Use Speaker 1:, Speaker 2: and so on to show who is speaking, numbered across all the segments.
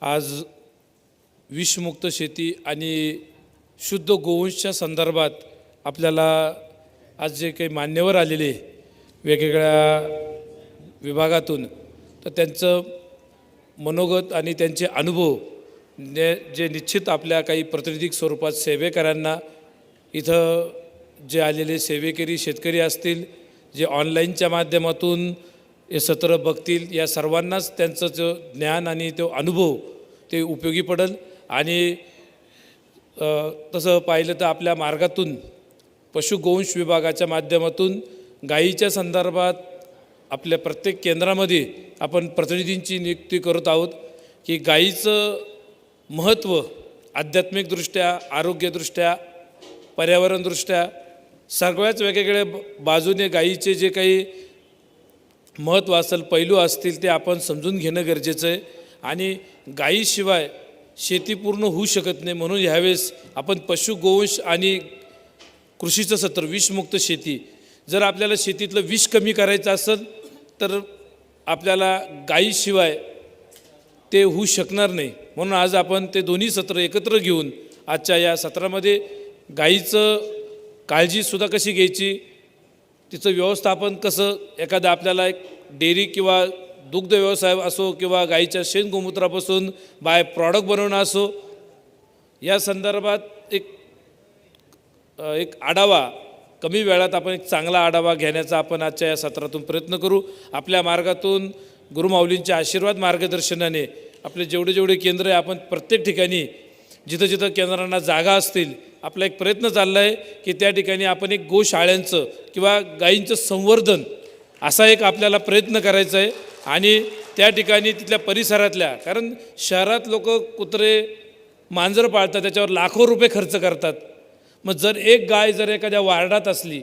Speaker 1: आज विषमुक्त शेती आणि शुद्ध गोवंशच्या संदर्भात आपल्याला आज जे काही मान्यवर आलेले वेगवेगळ्या विभागातून तर त्यांचं मनोगत आणि त्यांचे अनुभव ने जे निश्चित आपल्या काही प्रतिनिधिक स्वरूपात सेवेकरांना इथं जे आलेले सेवेकरी शेतकरी असतील जे ऑनलाईनच्या माध्यमातून हे सत्र बघतील या सर्वांनाच त्यांचं जो ज्ञान आणि तो अनुभव ते उपयोगी पडेल. आणि तसं पाहिलं तर आपल्या मार्गातून पशुगोवंश विभागाच्या माध्यमातून गायीच्या संदर्भात आपल्या प्रत्येक केंद्रामध्ये आपण प्रतिनिधींची नियुक्ती करत आहोत की गायीचं महत्त्व आध्यात्मिकदृष्ट्या आरोग्यदृष्ट्या पर्यावरणदृष्ट्या सगळ्याच वेगवेगळ्या बाजूने गायीचे जे काही महत्त्व असेल पैलू असतील ते आपण समजून घेणं गरजेचं आहे. आणि गायीशिवाय शेती पूर्ण होऊ शकत नाही म्हणून ह्यावेळेस आपण पशु गोवंश आणि कृषीचं सत्र विषमुक्त शेती. जर आपल्याला शेतीतलं विष कमी करायचं असेल तर आपल्याला गायीशिवाय ते होऊ शकणार नाही. म्हणून आज आपण ते दोन्ही सत्र एकत्र घेऊन आजच्या या सत्रामध्ये गायीचं काळजीसुद्धा कशी घ्यायची तिचं व्यवस्थापन कसं एखादं आपल्याला एक डेअरी किंवा दुग्ध व्यवसाय असो किंवा गाईच्या शेण गोमूत्रापासून बाय प्रॉडक्ट बनवणं असो या संदर्भात एक एक आढावा कमी वेळात आपण एक चांगला आढावा घेण्याचा आपण आजच्या या सत्रातून प्रयत्न करू. आपल्या मार्गातून गुरुमाऊलींच्या आशीर्वाद मार्गदर्शनाने आपले जेवढे जेवढे केंद्र आहे आपण प्रत्येक ठिकाणी जिथं जिथं केंद्रांना जागा असतील आपला एक प्रयत्न चालला आहे की त्या ठिकाणी आपण एक गोशाळ्यांचं किंवा गायींचं संवर्धन असा एक आपल्याला प्रयत्न करायचा आहे. आणि त्या ठिकाणी तिथल्या परिसरातल्या कारण शहरात लोक कुत्रे मांजर पाळतात त्याच्यावर लाखो रुपये खर्च करतात. मग जर एक गाय जर एखाद्या वार्डात असली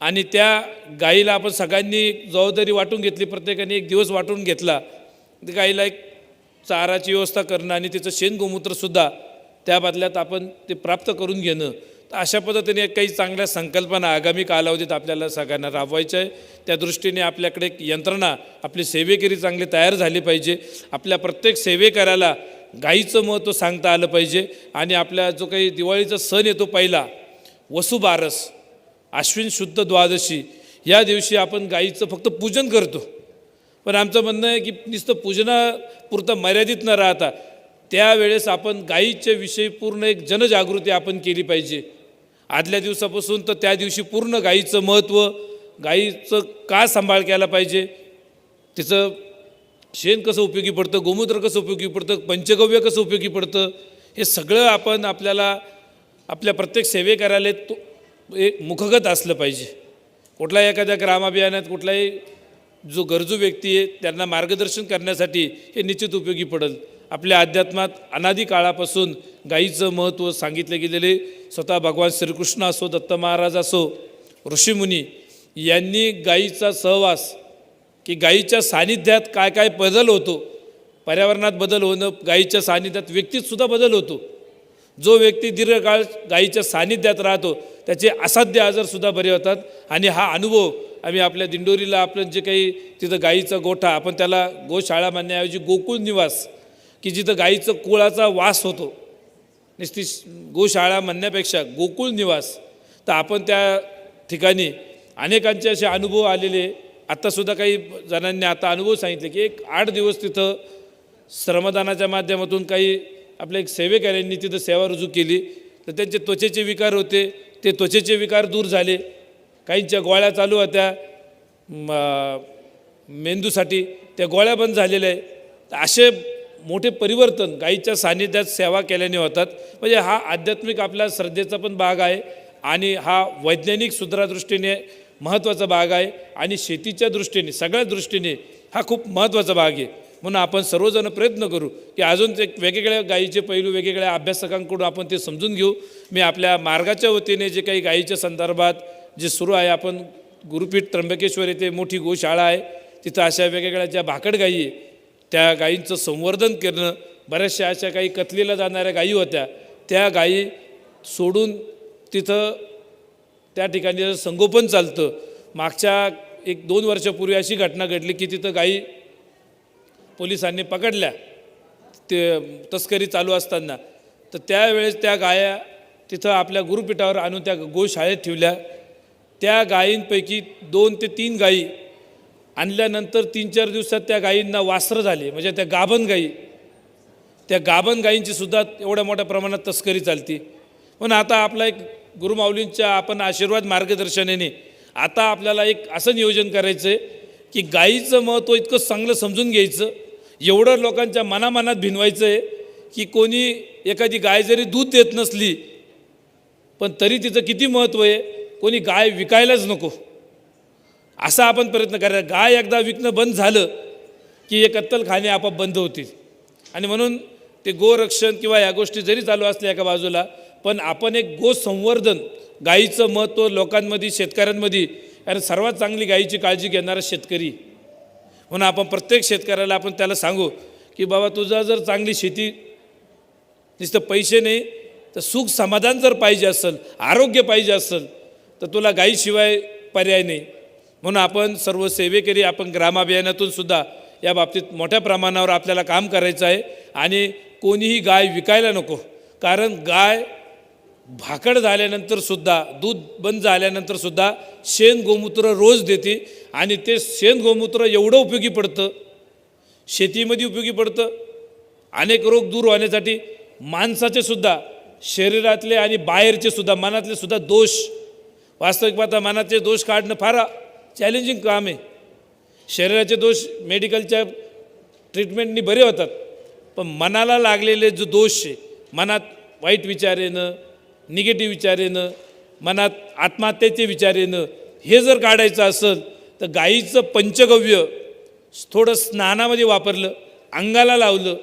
Speaker 1: आणि त्या गाईला आपण सगळ्यांनी जबाबदारी वाटून घेतली प्रत्येकाने एक दिवस वाटून घेतला गाईला एक चाराची व्यवस्था करणं आणि तिचं शेण गोमूत्रसुद्धा त्या बदल्यात आपण ते प्राप्त करून घेणं. तर अशा पद्धतीने काही चांगल्या संकल्पना आगामी कालावधीत आपल्याला सगळ्यांना राबवायच्या आहे त्या दृष्टीने आपल्याकडे एक यंत्रणा आपली सेवेकरी चांगली तयार झाली पाहिजे. आपल्या प्रत्येक सेवेकऱ्याला गाईचं महत्त्व सांगता आलं पाहिजे. आणि आपल्या जो काही दिवाळीचा सण येतो पहिला वसुबारस आश्विन शुद्ध द्वादशी या दिवशी आपण गाईचं फक्त पूजन करतो. पण आमचं म्हणणं आहे की नुसतं पूजनापुरतं मर्यादित न राहता त्यावेळेस आपण गाईच्या विषयी पूर्ण एक जनजागृती आपण केली पाहिजे. आदल्या दिवसापासून तर त्या दिवशी पूर्ण गाईचं महत्त्व गाईचं का सांभाळ केला पाहिजे? तिचं शेण कसं उपयोगी पडतं? गोमूत्र कसं उपयोगी पडतं? पंचगव्य कसं उपयोगी पडतं? हे सगळं आपण आपल्याला आपल्या प्रत्येक सेवेकऱ्याला तो एक मुखगत असलं पाहिजे. कुठल्याही एखाद्या ग्रामाभियानात कुठलाही जो गरजू व्यक्ती आहे त्यांना मार्गदर्शन करण्यासाठी हे निश्चित उपयोगी पडेल. आपल्या अध्यात्मात अनादी काळापासून गाईचं महत्त्व सांगितले गेलेले स्वतः भगवान श्रीकृष्ण असो दत्त महाराज असो ऋषीमुनी यांनी गाईचा सहवास की गाईच्या सानिध्यात काय काय बदल होतो पर्यावरणात बदल होणं गाईच्या सानिध्यात व्यक्तीतसुद्धा बदल होतो. जो व्यक्ती दीर्घकाळ गाईच्या सानिध्यात राहतो त्याचे असाध्य आजारसुद्धा बरे होतात आणि हा अनुभव आम्ही आपल्या दिंडोरीला आपलं जे काही तिथं गाईचा गोठा आपण त्याला गोशाळा मानण्याऐवजी गोकुळ निवास की जिथं गाईचं कुळाचा वास होतो. नुसती गोशाळा म्हणण्यापेक्षा गोकुळ निवास. तर आपण त्या ठिकाणी अनेकांचे असे अनुभव आलेले. आत्तासुद्धा काही जणांनी आता अनुभव सांगितले की एक आठ दिवस तिथं श्रमदानाच्या माध्यमातून काही आपल्या एक सेवेकऱ्यांनी तिथं सेवा रुजू केली. तर त्यांचे त्वचेचे विकार होते. ते त्वचेचे विकार दूर झाले. काहींच्या गोळ्या चालू होत्या. मेंदूसाठी त्या गोळ्या बंद झालेल्या आहे तर असे मोठे परिवर्तन गाईच्या सानिध्यात सेवा केल्याने होतात. म्हणजे हा आध्यात्मिक आपल्या श्रद्धेचा पण भाग आहे आणि हा वैज्ञानिक सुधारादृष्टीने महत्त्वाचा भाग आहे आणि शेतीच्या दृष्टीने सगळ्या दृष्टीने हा खूप महत्त्वाचा भाग आहे. म्हणून आपण सर्वजण प्रयत्न करू की अजून ते वेगवेगळ्या गायीचे पैलू वेगवेगळ्या अभ्यासकांकडून आपण ते समजून घेऊ. मी आपल्या मार्गाच्या वतीने जे काही गायीच्या संदर्भात जे सुरू आहे आपण गुरुपीठ त्र्यंबकेश्वर येथे मोठी गोशाळा आहे. तिथं अशा वेगवेगळ्या ज्या भाकड गायी आहे त्या गायींचं संवर्धन करणं बऱ्याचशा अशा काही कथलीला जाणाऱ्या गायी होत्या. त्या गायी सोडून तिथं त्या ठिकाणी संगोपन चालतं. मागच्या एक दोन वर्षापूर्वी अशी घटना घडली की तिथं गायी पोलिसांनी पकडल्या. ते तस्करी चालू असताना. तर त्यावेळेस त्या गाया तिथं आपल्या गुरुपीठावर आणून त्या गोशाळेत ठेवल्या. त्या गायींपैकी दोन ते तीन गायी आणल्यानंतर तीन चार दिवसात त्या गायींना वासरं झाले. म्हणजे त्या गाभण गायी त्या गाभण गायींची सुद्धा एवढ्या मोठ्या प्रमाणात तस्करी चालती. पण आता आपला एक गुरुमाऊलींच्या आपण आशीर्वाद मार्गदर्शनाने आता आपल्याला एक असं नियोजन करायचं आहे की गायीचं महत्त्व इतकं चांगलं समजून घ्यायचं. एवढं लोकांच्या मनामनात भिनवायचं आहे की कोणी एखादी गाय जरी दूध देत नसली पण तरी तिचं किती महत्त्व आहे? कोणी गाय विकायलाच नको. असा आपण प्रयत्न करायचा. गाय एकदा विकणं बंद झालं की हे कत्तलखाने आपोआप बंद होतील. आणि म्हणून ते गोरक्षण किंवा या गोष्टी जरी चालू असल्या एका बाजूला पण आपण एक गोसंवर्धन गायीचं महत्त्व लोकांमध्ये शेतकऱ्यांमध्ये कारण सर्वात चांगली गायीची काळजी घेणारा शेतकरी. म्हणून आपण प्रत्येक शेतकऱ्याला आपण त्याला सांगू की बाबा तुझा जर चांगली शेती नुसतं पैसे नाही तर सुख समाधान जर पाहिजे असेल आरोग्य पाहिजे असेल तर तुला गायीशिवाय पर्याय नाही. म्हणून आपण सर्व सेवेकरी आपण ग्रामाभियानातून सुद्धा या बाबतीत मोठ्या प्रमाणावर आपल्याला काम करायचं आहे आणि कोणीही गाय विकायला नको. कारण गाय भाकड झाल्यानंतर सुद्धा दूध बंद झाल्यानंतर सुद्धा शेण गोमूत्र रोज देते आणि ते शेण गोमूत्र एवढं उपयोगी पडतं शेतीमध्ये उपयोगी पडतं. अनेक रोग दूर होण्यासाठी माणसाचे सुद्धा शरीरातले आणि बाहेरचे सुद्धा मनातले सुद्धा दोष वास्तविक पाहता मनाचे दोष काढणं फार चॅलेंजिंग काम आहे. शरीराचे दोष मेडिकलच्या ट्रीटमेंटनी बरे होतात. पण मनाला लागलेले जो दोष आहे मनात वाईट विचार येणं निगेटिव्ह विचार येणं मनात आत्महत्येचे विचार येणं हे जर काढायचं असेल तर गाईचं पंचगव्य थोडं स्नानामध्ये वापरलं अंगाला लावलं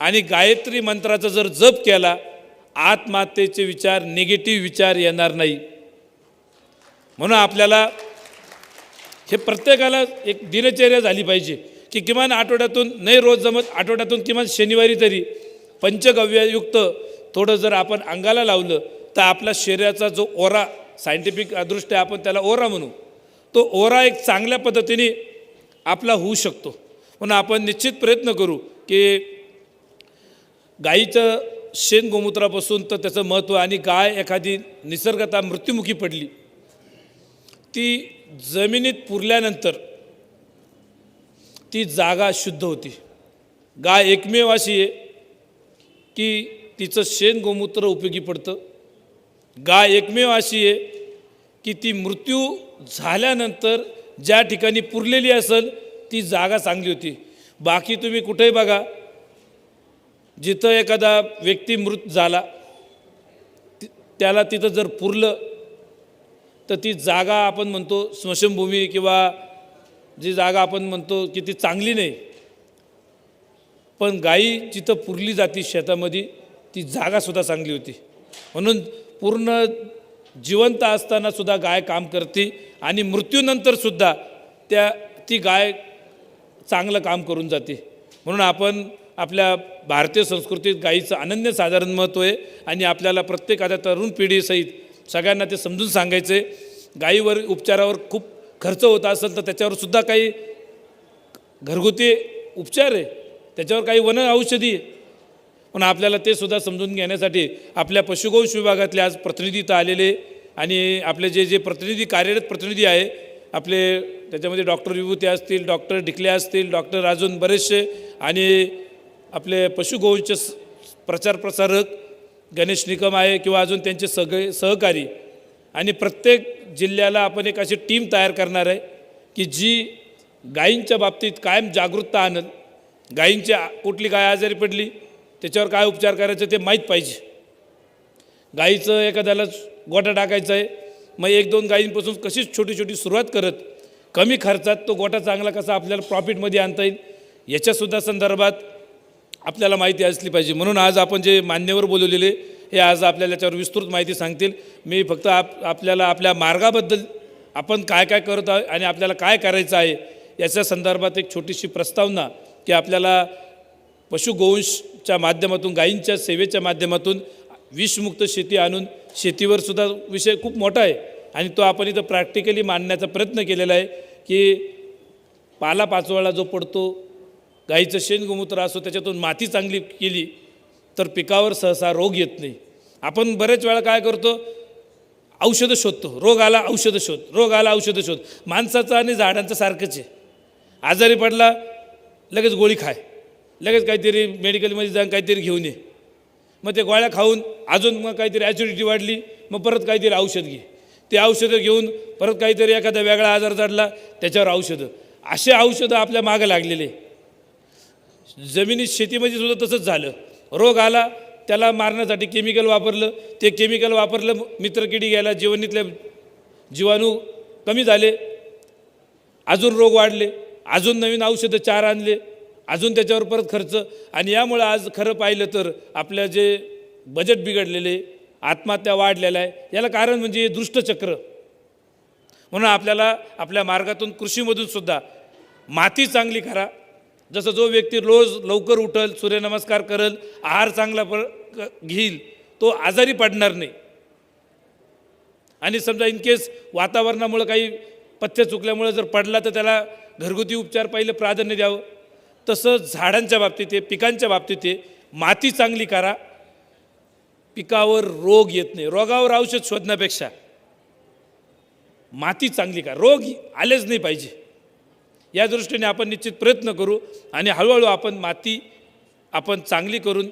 Speaker 1: आणि गायत्री मंत्राचा जर जप केला आत्महत्येचे विचार निगेटिव्ह विचार येणार नाही. म्हणून आपल्याला हे प्रत्येकाला एक दिनचर्या झाली पाहिजे की किमान आठवड्यातून नाही रोज जमत आठवड्यातून किमान शनिवारी तरी पंचगव्ययुक्त थोडं जर आपण अंगाला लावलं तर आपला शरीराचा जो ओरा सायंटिफिकदृष्ट्या आपण त्याला ओरा म्हणू तो ओरा एक चांगल्या पद्धतीने आपला होऊ शकतो. म्हणून आपण निश्चित प्रयत्न करू की गाईचं शेण गोमूत्रापासून तर त्याचं महत्त्व आणि गाय एखादी निसर्गता मृत्युमुखी पडली ती जमिनीत पुरल्यानंतर ती जागा शुद्ध होती. गाय एकमेव अशी आहे की तिचं शेण गोमूत्र उपयोगी पडतं. गाय एकमेव अशी आहे की ती मृत्यू झाल्यानंतर ज्या ठिकाणी पुरलेली असेल ती जागा चांगली होती. बाकी तुम्ही कुठेही बघा जिथं एखादा व्यक्ती मृत झाला त्याला तिथं जर पुरलं तर ती जागा आपण म्हणतो स्मशानभूमी किंवा जी जागा आपण म्हणतो की ती चांगली नाही. पण गाई जिथं पुरली जाते शेतामध्ये ती जागासुद्धा चांगली होती. म्हणून पूर्ण जिवंत असतानासुद्धा गाय काम करते आणि मृत्यूनंतरसुद्धा त्या ती गाय चांगलं काम करून जाते. म्हणून आपण आपल्या भारतीय संस्कृतीत गाईचं अनन्य साधारण महत्त्व आहे आणि आपल्याला प्रत्येक आता तरुण पिढीसहित सगळ्यांना ते समजून सांगायचं. आहे गाईवर उपचारावर खूप खर्च होत असेल तर त्याच्यावर सुद्धा काही घरगुती उपचार आहे. त्याच्यावर काही वन औषधी पण आपल्याला ते सुद्धा समजून घेण्यासाठी आपल्या पशुगोष विभागातले आज प्रतिनिधी इथं आलेले आणि आपले जे जे प्रतिनिधी कार्यरत प्रतिनिधी आहे आपले त्याच्यामध्ये डॉक्टर विभूती असतील डॉक्टर ढिकले असतील डॉक्टर अजून बरेचसे आणि आपले पशुगोंचे प्रचार प्रसारक गणेश निकम आहे किंवा अजून त्यांचे सगळे सहकारी. आणि प्रत्येक जिल्ह्याला आपण एक अशी टीम तयार करणार आहे की जी गायींच्या बाबतीत कायम जागरूकता आणल. गायींची कुठली गाय आजारी पडली त्याच्यावर काय उपचार करायचे ते माहीत पाहिजे. गाईचं एखाद्याला गोठा टाकायचा आहे मग एक दोन गायींपासून कशीच छोटी छोटी सुरुवात करत कमी खर्चात तो गोठा चांगला कसा आपल्याला प्रॉफिटमध्ये आणता येईल याच्यासुद्धा संदर्भात आपल्याला माहिती असली पाहिजे. म्हणून आज आपण जे मान्यवर बोलवलेले हे आज आपल्याला याच्यावर विस्तृत माहिती सांगतील. मी फक्त आप आपल्याला आपल्या मार्गाबद्दल आपण काय काय करत आहोत आणि आपल्याला काय करायचं आहे याच्या संदर्भात एक छोटीशी प्रस्तावना की आपल्याला पशुगोवंशच्या माध्यमातून गायींच्या सेवेच्या माध्यमातून विषमुक्त शेती आणून शेतीवर सुद्धा विषय खूप मोठा आहे. आणि तो आपण इथं प्रॅक्टिकली मांडण्याचा प्रयत्न केलेला आहे की पाला पाचोळा जो पडतो गाईचं शेणगोमूत्र असो त्याच्यातून माती चांगली केली तर पिकावर सहसा रोग येत नाही. आपण बरेच वेळा काय करतो? औषधं शोधतो. रोग आला औषधं शोध. रोग आला औषधं शोध. माणसाचं आणि झाडांचं सारखंच आहे. आजारी पडला लगेच गोळी खाय. लगेच काहीतरी मेडिकलमध्ये जाऊन काहीतरी घेऊन ये. मग ते गोळ्या खाऊन अजून मग काहीतरी ॲसिडिटी वाढली मग परत काहीतरी औषध घे. ते औषधं घेऊन परत काहीतरी एखादा वेगळा आजार चढला त्याच्यावर औषधं. असे औषधं आपल्या मागं लागलेले. जमिनीत शेतीमध्ये सुद्धा तसंच झालं. रोग आला त्याला मारण्यासाठी केमिकल वापरलं. ते केमिकल वापरलं मित्रकिडी गेला जीवनीतले जीवाणू कमी झाले. अजून रोग वाढले. अजून नवीन औषधं चार आणले. अजून त्याच्यावर परत खर्च. आणि यामुळं आज खरं पाहिलं तर आपल्या जे बजेट बिघडलेले आत्महत्या वाढलेल्या आहे याला कारण म्हणजे हे दुष्टचक्र. म्हणून आपल्याला आपल्या मार्गातून कृषीमधून सुद्धा माती चांगली करा. जसं जो व्यक्ती रोज लवकर उठल सूर्यनमस्कार करल आहार चांगला प क- घेईल तो आजारी पडणार नाही. आणि समजा इनकेस वातावरणामुळं काही पथ्य चुकल्यामुळे जर पडला तर त्याला घरगुती उपचार पहिले प्राधान्य द्यावं. तसं झाडांच्या बाबतीत आहे पिकांच्या बाबतीत आहे माती चांगली करा. पिकावर रोग येत नाही. रोगावर औषध शोधण्यापेक्षा माती चांगली करा. रोग आलेच नाही पाहिजे. या दृष्टीने आपण निश्चित प्रयत्न करू आणि हळूहळू आपण माती आपण चांगली करून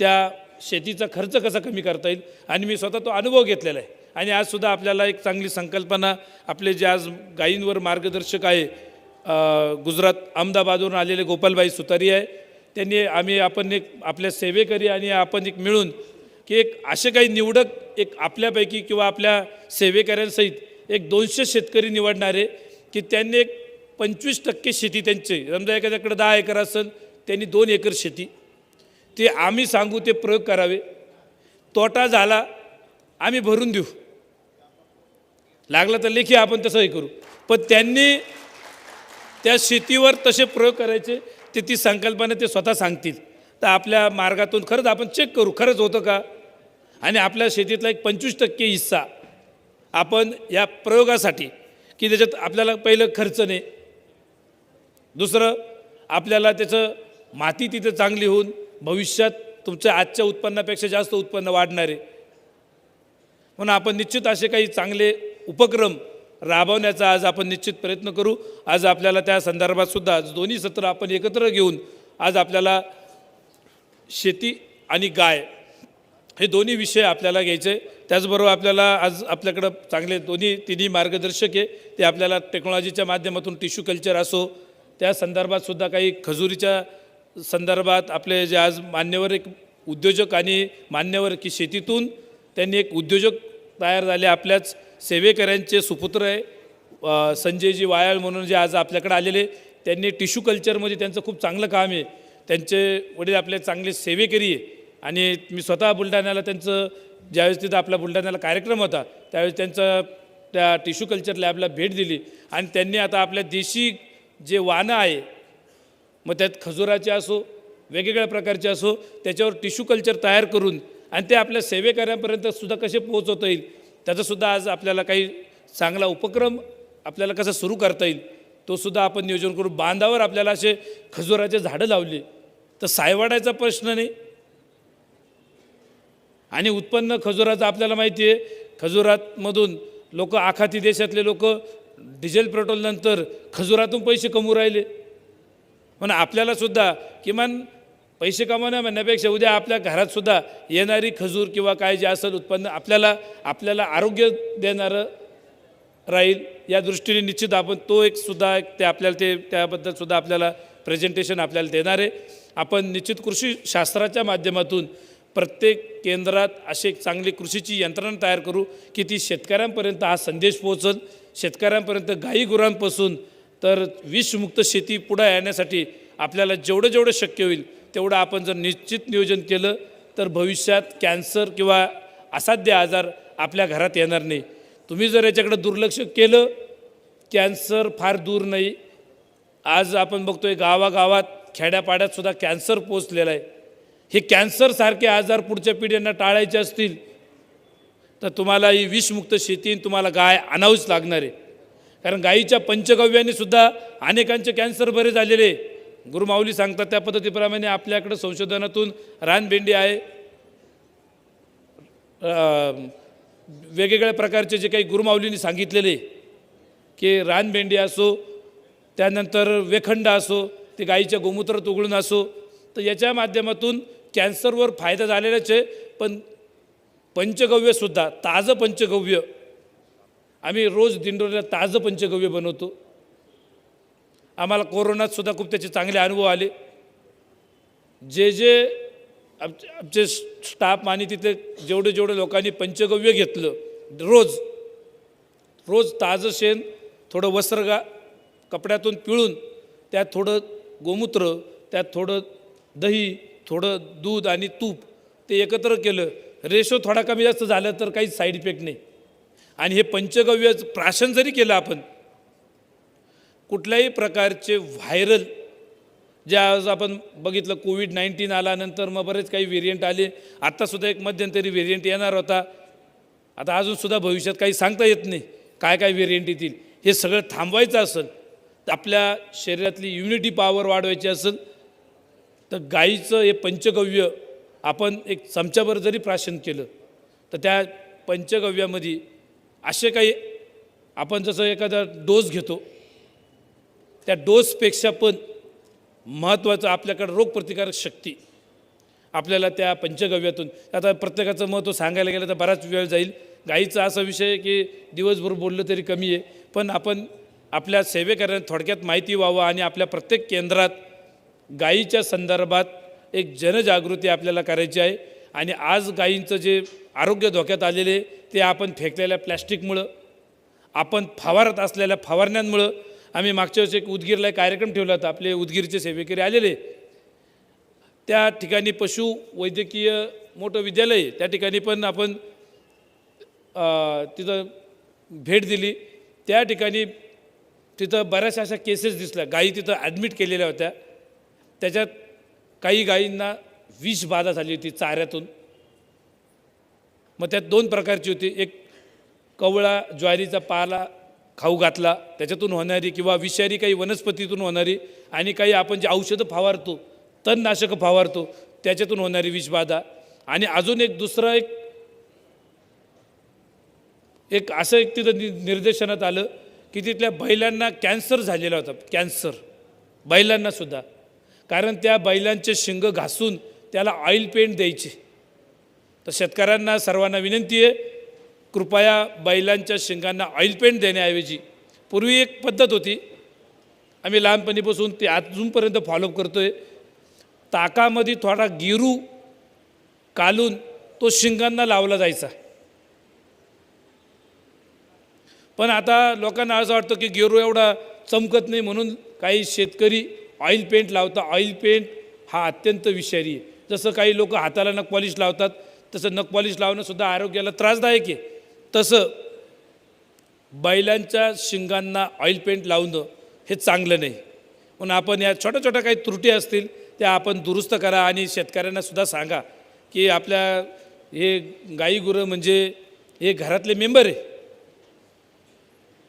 Speaker 1: त्या शेतीचा खर्च कसा कमी करता येईल? आणि मी स्वतः तो अनुभव घेतलेला आहे. आणि आजसुद्धा आपल्याला एक चांगली संकल्पना आपले जे आज गायींवर मार्गदर्शक आहे गुजरात अहमदाबादवरून आलेले गोपालबाई सुतारी आहे. त्यांनी आम्ही आपण एक आपल्या सेवेकरी आणि आपण एक मिळून की एक असे काही निवडक एक आपल्यापैकी किंवा आपल्या सेवेकऱ्यांसहित एक दोनशे शेतकरी निवडणारे की त्यांनी एक पंचवीस टक्के शेती त्यांचे. समजा एखाद्याकडे दहा एकर असेल त्यांनी दोन एकर शेती. ते आम्ही सांगू ते प्रयोग करावे. तोटा झाला आम्ही भरून देऊ. लागला तर लेखी आपण तसंही करू. पण त्यांनी त्या शेतीवर तसे प्रयोग करायचे ते ती संकल्पना ते स्वतः सांगतील. तर आपल्या मार्गातून खरंच आपण चेक करू. खरंच होतं का? आणि आपल्या शेतीतला एक पंचवीस टक्के हिस्सा आपण या प्रयोगासाठी की त्याच्यात आपल्याला पहिलं खर्च नाही दुसरं आपल्याला त्याचं माती तिथं चांगली होऊन भविष्यात तुमच्या आजच्या उत्पन्नापेक्षा जास्त उत्पन्न वाढणार. आहे म्हणून आपण निश्चित असे काही चांगले उपक्रम राबवण्याचा आज आपण निश्चित प्रयत्न करू. आज आपल्याला त्या संदर्भात सुद्धा आज दोन्ही सत्र आपण एकत्र घेऊन आज आपल्याला शेती आणि गाय हे दोन्ही विषय आपल्याला घ्यायचे. त्याचबरोबर आपल्याला आज आपल्याकडं चांगले दोन्ही तिन्ही मार्गदर्शक आहे. ते आपल्याला टेक्नॉलॉजीच्या माध्यमातून टिश्यू कल्चर असो त्या संदर्भात सुद्धा काही खजुरीच्या संदर्भात आपले जे आज मान्यवर एक उद्योजक आणि मान्यवर की शेतीतून त्यांनी एक उद्योजक तयार झाले आपल्याच सेवेकऱ्यांचे सुपुत्र आहे. संजयजी वायाळ म्हणून जे आज आपल्याकडे आलेले त्यांनी टिश्यू कल्चरमध्ये त्यांचं खूप चांगलं काम आहे. त्यांचे वडील आपले चांगले सेवेकरी आहे. आणि मी स्वतः बुलढाण्याला त्यांचं ज्यावेळेस तिथं आपला बुलढाण्याला कार्यक्रम होता त्यावेळेस त्यांचं त्या टिश्यू कल्चर लॅबला भेट दिली. आणि त्यांनी आता आपल्या देशी जे वानं आहे मग त्यात खजुराचे असो वेगवेगळ्या प्रकारचे असो त्याच्यावर टिश्यू कल्चर तयार करून आणि ते आपल्या सेवेकऱ्यांपर्यंत सुद्धा कसे पोहोचवता येईल त्याचासुद्धा आज आपल्याला काही चांगला उपक्रम आपल्याला कसा सुरू करता येईल तो सुद्धा आपण नियोजन करू बांधावर आपल्याला असे खजुराचे झाडं लावली. तर सायवाडायचा प्रश्न नाही. आणि उत्पन्न खजुराचं आपल्याला माहिती आहे खजुरातमधून लोक आखाती देशातले लोक डिझेल पेट्रोलनंतर खजुरातून पैसे कमवू राहिले. म्हणून आपल्यालासुद्धा किमान पैसे कमावण्या म्हणण्यापेक्षा उद्या आपल्या घरातसुद्धा येणारी खजूर किंवा काय जे असेल उत्पन्न आपल्याला आपल्याला आरोग्य देणारं राहील. या दृष्टीने निश्चित आपण तो एक सुद्धा एक ते आपल्याला ते त्याबद्दल सुद्धा आपल्याला प्रेझेंटेशन आपल्याला देणार आहे. आपण निश्चित कृषी शास्त्राच्या माध्यमातून प्रत्येक केंद्रात अशी एक चांगली कृषीची यंत्रणा तयार करू की ती शेतकऱ्यांपर्यंत हा संदेश पोहोचल. शेतकऱ्यांपर्यंत गाई गुरांपासून तर विषमुक्त शेती पुढं येण्यासाठी आपल्याला जेवढं जेवढं शक्य होईल तेवढं आपण जर निश्चित नियोजन केलं तर भविष्यात कॅन्सर किंवा असाध्य आजार आपल्या घरात येणार नाही. तुम्ही जर याच्याकडे दुर्लक्ष केलं कॅन्सर फार दूर नाही. आज आपण बघतोय गावागावात खेड्यापाड्यातसुद्धा कॅन्सर पोचलेला आहे. हे कॅन्सरसारखे आजार पुढच्या पिढ्यांना टाळायचे असतील तर तुम्हाला ही विषमुक्त शेती आणि तुम्हाला गाय आणावीच लागणार आहे. कारण गायीच्या पंचगव्याने सुद्धा अनेकांचे कॅन्सर बरे झालेले गुरुमाऊली सांगतात त्या पद्धतीप्रमाणे आपल्याकडं संशोधनातून रानभेंडी आहे. वेगवेगळ्या प्रकारचे जे काही गुरुमाऊलींनी सांगितलेले की रानभेंडी असो त्यानंतर वेखंड असो ते गाईच्या गोमूत्रात उघडून असो तर याच्या माध्यमातून कॅन्सरवर फायदा झालेलाच आहे. पण पंचगव्यसुद्धा ताजं पंचगव्य. आम्ही रोज दिंडोरीला ताजं पंचगव्य बनवतो. आम्हाला कोरोनातसुद्धा खूप त्याचे चांगले अनुभव आले. जे जे आमचे आमचे स्टाफ आणि तिथे जेवढे जेवढे लोकांनी पंचगव्य घेतलं रोज रोज ताजं शेण थोडं वस्त्रगा कपड्यातून पिळून त्यात थोडं गोमूत्र त्यात थोडं दही थोडं दूध आणि तूप ते एकत्र केलं. रेशो थोडा कमी जास्त झाला तर काही साईड इफेक्ट नाही. आणि हे पंचगव्य प्राशन जरी केलं आपण कुठल्याही प्रकारचे व्हायरल जे आज आपण बघितलं कोविड नाईन्टीन आल्यानंतर मग बरेच काही व्हेरियंट आले. आत्तासुद्धा एक मध्यंतरी व्हेरियंट येणार होता. आता अजूनसुद्धा भविष्यात काही सांगता येत नाही काय काय व्हेरियंट येतील. हे सगळं थांबवायचं असेल तर आपल्या शरीरातली इम्युनिटी पॉवर वाढवायची असेल तर गाईचं हे पंचगव्य आपण एक चमच्याभर जरी प्राशन केलं तर त्या पंचगव्यामध्ये असे काही आपण जसं एखादा डोस घेतो त्या डोसपेक्षा पण महत्त्वाचं आपल्याकडं रोगप्रतिकारक शक्ती आपल्याला त्या पंचगव्यातून. आता प्रत्येकाचं महत्त्व सांगायला गेलं तर बराच वेळ जाईल. गाईचा असा विषय की दिवसभर बोललं तरी कमी आहे. पण आपण आपल्या सेवेकऱ्यांना थोडक्यात माहिती व्हावं आणि आपल्या प्रत्येक केंद्रात गाईच्या संदर्भात एक जनजागृती आपल्याला करायची आहे. आणि आज गायींचं जे आरोग्य धोक्यात आलेले ते आपण फेकलेल्या प्लॅस्टिकमुळं आपण फवारत असलेल्या फवारण्यांमुळं आम्ही मागच्या वर्षी एक उदगीरला एक कार्यक्रम ठेवला होता आपले उदगीरचे सेवेकरी आलेले. त्या ठिकाणी पशु वैद्यकीय मोठं विद्यालय त्या ठिकाणी पण आपण तिथं भेट दिली. त्या ठिकाणी तिथं बऱ्याचशा अशा केसेस दिसल्या. गायी तिथं ॲडमिट केलेल्या होत्या. त्याच्यात काही गायींना विष बाधा झाली होती चाऱ्यातून. मग त्यात दोन प्रकारची होती. एक कवळा ज्वारीचा पाला खाऊ घातला त्याच्यातून होणारी किंवा विषारी काही वनस्पतीतून होणारी आणि काही आपण जे औषधं फवारतो तणनाशकं फवारतो त्याच्यातून होणारी विषबाधा आणि अजून एक दुसरं एक एक असं एक तिथं नि निर्देशनात आलं की तिथल्या बैलांना कॅन्सर झालेला होता. कॅन्सर. बैलांनासुद्धा कारण त्या बैलांचे शिंग घासून त्याला ऑइल पेंट द्यायचे. तर शेतकऱ्यांना सर्वांना विनंती आहे कृपया बैलांच्या शिंगांना ऑइल पेंट देण्याऐवजी पूर्वी एक पद्धत होती आम्ही लहानपणीपासून ते अजूनपर्यंत फॉलोअप करतो आहे ताकामध्ये थोडा गिरू कालून तो शिंगांना लावला जायचा. पण आता लोकांना असं वाटतं की गेरू एवढा चमकत नाही म्हणून काही शेतकरी ऑइल पेंट लावता ऑइल पेंट हा अत्यंत विषारी आहे. जसं काही लोक हाताला नख पॉलिश लावतात तसं नख पॉलिश लावणंसुद्धा आरोग्याला त्रासदायक आहे. तसं बैलांच्या शिंगांना ऑइल पेंट लावणं हे चांगलं नाही. म्हणून आपण या छोट्या छोट्या काही त्रुटी असतील त्या आपण दुरुस्त करा आणि शेतकऱ्यांनासुद्धा सांगा की आपल्या हे गाई गुरं म्हणजे हे घरातले मेंबर आहे.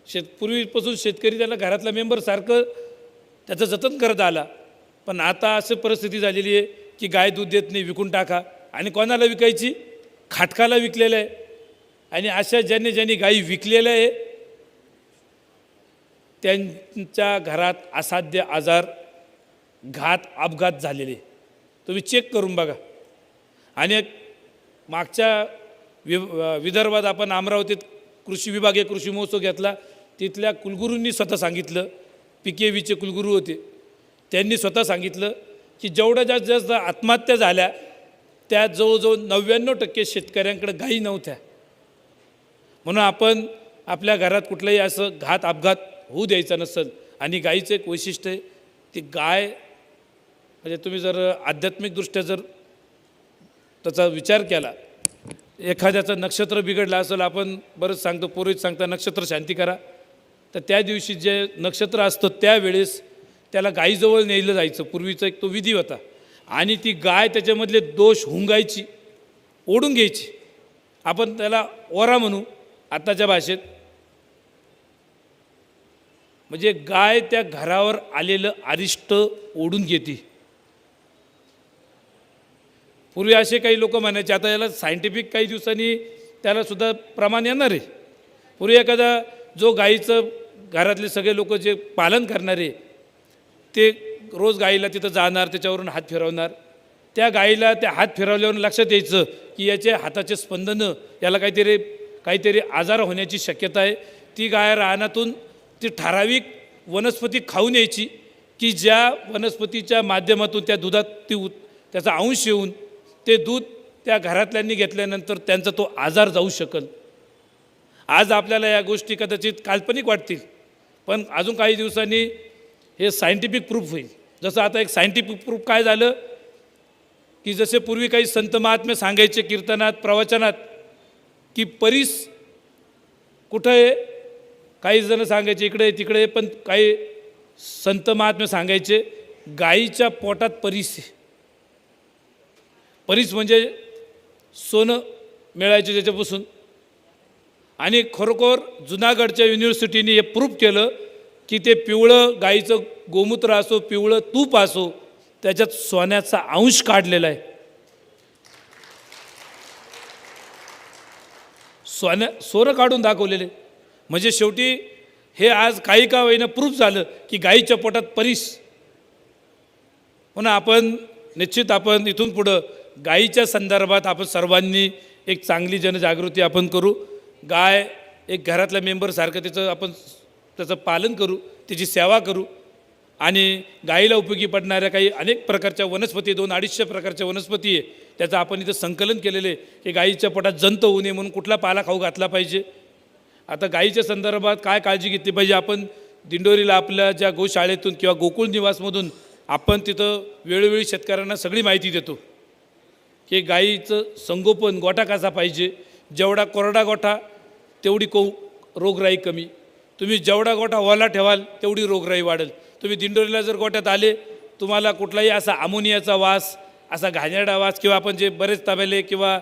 Speaker 1: शेत पूर्वीपासून शेतकरी त्याला घरातला मेंबर सारखं त्याचं जतन करत आला. पण आता असं परिस्थिती झालेली आहे की गाय दूध देत नाही विकून टाका. आणि कोणाला विकायची? खाटकाला विकलेलं आहे. आणि अशा ज्यांनी ज्यांनी गायी विकलेल्या आहे त्यांच्या घरात असाध्य आजार घात अपघात झालेले. तुम्ही चेक करून बघा. आणि मागच्या वि विदर्भात आपण अमरावतीत कृषी विभागीय कृषी महोत्सव घेतला. तिथल्या कुलगुरूंनी स्वतः सांगितलं पी के व्हीचे कुलगुरू होते. त्यांनी स्वतः सांगितलं की जेवढ्या जास्त जास्त आत्महत्या झाल्या त्या जवळजवळ नव्याण्णव टक्के शेतकऱ्यांकडे गायी नव्हत्या. म्हणून आपण आपल्या घरात कुठलाही असं घात अपघात होऊ द्यायचा नसेल. आणि गाईचं एक वैशिष्ट्य आहे ती गाय म्हणजे तुम्ही जर आध्यात्मिकदृष्ट्या जर त्याचा विचार केला एखाद्याचं नक्षत्र बिघडलं असेल आपण बरंच सांगतो पूर्वीच सांगता नक्षत्र शांती करा. तर त्या दिवशी जे नक्षत्र असतं त्यावेळेस त्याला गाईजवळ नेलं जायचं. पूर्वीचा एक तो विधी होता. आणि ती गाय त्याच्यामधले दोष हुंगायची ओढून घ्यायची. आपण त्याला ओरा म्हणू आत्ताच्या भाषेत. म्हणजे गाय त्या घरावर आलेलं अरिष्ट ओढून घेते. पूर्वी असे काही लोक म्हणायचे आता याला सायंटिफिक काही दिवसांनी त्यालासुद्धा प्रमाण येणार आहे. पूर्वी एखादा जो गाईचं घरातले सगळे लोक जे पालन करणारे ते रोज गाईला तिथं जाणार त्याच्यावरून हात फिरवणार. त्या गाईला त्या हात फिरवल्यावर लक्षात यायचं की याच्या हाताचे स्पंदनं याला काहीतरी काहीतरी आजार होण्याची शक्यता आहे. ती गाय रानातून ती ठराविक वनस्पती खाऊन यायची की ज्या वनस्पतीच्या माध्यमातून त्या दुधात ती त्याचा अंश येऊन ते दूध त्या घरातल्यांनी घेतल्यानंतर त्यांचा तो आजार जाऊ शकल. आज आपल्याला या गोष्टी कदाचित काल्पनिक वाटतील. पण अजून काही दिवसांनी हे सायंटिफिक प्रूफ होईल. जसं आता एक सायंटिफिक प्रूफ काय झालं? की जसे पूर्वी काही संत महात्मे सांगायचे कीर्तनात प्रवचनात की परीस कुठं आहे काही जण सांगायचे इकडे तिकडे पण काही संत महात्मे सांगायचे गाईच्या पोटात परीस आहे. परीस म्हणजे सोनं मिळायचे त्याच्यापासून. आणि खरोखर जुनागडच्या युनिव्हर्सिटीने हे प्रूफ केलं की ते पिवळं गाईचं गोमूत्र असो पिवळं तूप असो त्याच्यात सोन्याचा अंश काढलेला आहे. सोन्या सोनं काढून दाखवलेले. म्हणजे शेवटी हे आज काही का वयनं प्रूफ झालं की गाईच्या पोटात परीस. म्हणून आपण निश्चित आपण इथून पुढं गाईच्या संदर्भात आपण सर्वांनी एक चांगली जनजागृती आपण करू. गाय एक घरातल्या मेंबरसारखं त्याचं आपण त्याचं पालन करू त्याची सेवा करू. आणि गाईला उपयोगी पडणाऱ्या काही अनेक प्रकारच्या वनस्पती दोन अडीचशे प्रकारच्या वनस्पती आहे. त्याचं आपण इथं संकलन केलेलं आहे की गाईच्या पोटात जंत होऊ नये म्हणून कुठला पाला खाऊ घातला पाहिजे. आता गाईच्या संदर्भात काय काळजी घेतली पाहिजे? आपण दिंडोरीला आपल्या ज्या गोशाळेतून किंवा गोकुळ निवासमधून आपण तिथं वेळोवेळी शेतकऱ्यांना सगळी माहिती देतो. की गाईचं संगोपन गोठा कसा पाहिजे? जेवढा कोरडा गोठा तेवढी को रोगराई कमी. तुम्ही जेवढा गोठा ओला ठेवाल तेवढी रोगराई वाढेल. तुम्ही दिंडोरीला जर गोठ्यात आले तुम्हाला कुठलाही असा अमोनियाचा वास असा घाणेरडा वास किंवा आपण जे बरेच तबेले किंवा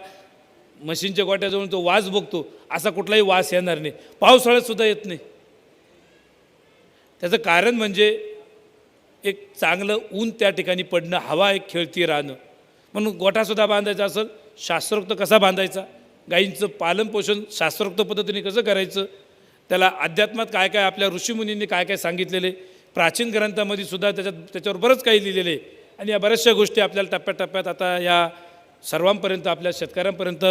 Speaker 1: मशीनच्या गोठ्याजवळून तो वास बघतो असा कुठलाही वास येणार नाही. पावसाळ्यातसुद्धा येत नाही. त्याचं कारण म्हणजे एक चांगलं ऊन त्या ठिकाणी पडणं हवा एक खेळती राहणं. म्हणून गोठासुद्धा बांधायचा असेल शास्त्रोक्त कसा बांधायचा? गाईंचं पालनपोषण शास्त्रोक्त पद्धतीने कसं करायचं? त्याला अध्यात्मात काय काय आपल्या ऋषीमुनींनी काय काय सांगितलेले? प्राचीन ग्रंथामध्ये सुद्धा त्याच्यात त्याच्यावर बरंच काही लिहिलेलं आहे. आणि या बऱ्याचशा गोष्टी आपल्याला टप्प्याटप्प्यात आता या सर्वांपर्यंत आपल्या शेतकऱ्यांपर्यंत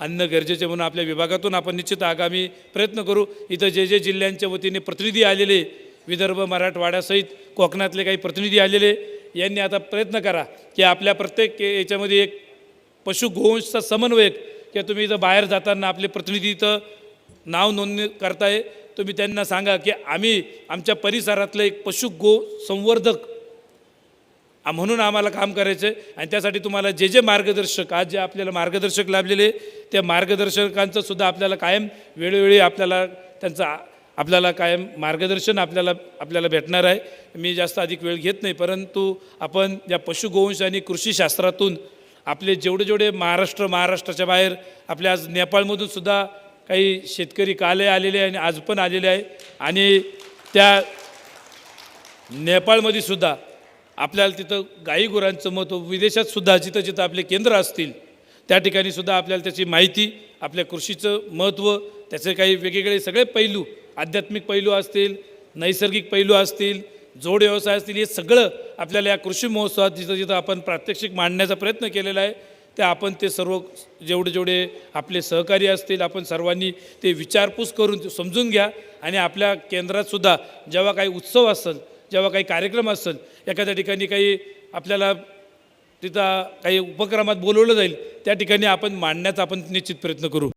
Speaker 1: अन्न गरजेचे म्हणून आपल्या विभागातून आपण निश्चित आगामी प्रयत्न करू. इथं जे जे जिल्ह्यांच्या वतीने प्रतिनिधी आलेले विदर्भ मराठवाड्यासहित कोकणातले काही प्रतिनिधी आलेले यांनी आता प्रयत्न करा की आपल्या प्रत्येक याच्यामध्ये एक पशु गोवंशचा समन्वयक किंवा तुम्ही इथं बाहेर जाताना आपले प्रतिनिधी इथं नाव नोंदणी करताय तुम्ही त्यांना सांगा की आम्ही आमच्या परिसरातलं एक पशु गो संवर्धक म्हणून आम्हाला काम करायचं आहे आणि त्यासाठी तुम्हाला जे जे मार्गदर्शक आज जे आपल्याला मार्गदर्शक लाभलेले त्या मार्गदर्शकांचं सुद्धा आपल्याला कायम वेळोवेळी आपल्याला त्यांचा आपल्याला कायम मार्गदर्शन आपल्याला आपल्याला भेटणार आहे. मी जास्त अधिक वेळ घेत नाही परंतु आपण या पशुगोवंश आणि कृषीशास्त्रातून आपले जेवढे जेवढे महाराष्ट्र महाराष्ट्राच्या बाहेर आपल्या आज नेपाळमधून सुद्धा काही शेतकरी काले आलेले आहे आणि आज पण आलेले आहे. आणि त्या नेपाळमध्ये सुद्धा आपल्याला तिथं गाई गुरांचं महत्त्व विदेशात सुद्धा जिथं जिथं आपले केंद्र असतील त्या ठिकाणी सुद्धा आपल्याला त्याची माहिती आपल्या कृषीचं महत्त्व त्याचे काही वेगवेगळे सगळे पैलू आध्यात्मिक पैलू असतील नैसर्गिक पैलू असतील जोड व्यवसाय असतील हे सगळं आपल्याला या कृषी महोत्सवात जिथं जिथं आपण प्रात्यक्षिक मांडण्याचा प्रयत्न केलेला आहे ते आपण ते सर्व जेवढे जेवढे आपले सहकारी असतील आपण सर्वांनी ते विचारपूस करून समजून घ्या आणि आपल्या केंद्रातसुद्धा जेव्हा काही उत्सव असेल जेव्हा काही कार्यक्रम असेल एखाद्या ठिकाणी काही आपल्याला तिथं काही उपक्रमात बोलवलं जाईल त्या ठिकाणी आपण मांडण्याचा आपण निश्चित प्रयत्न करू.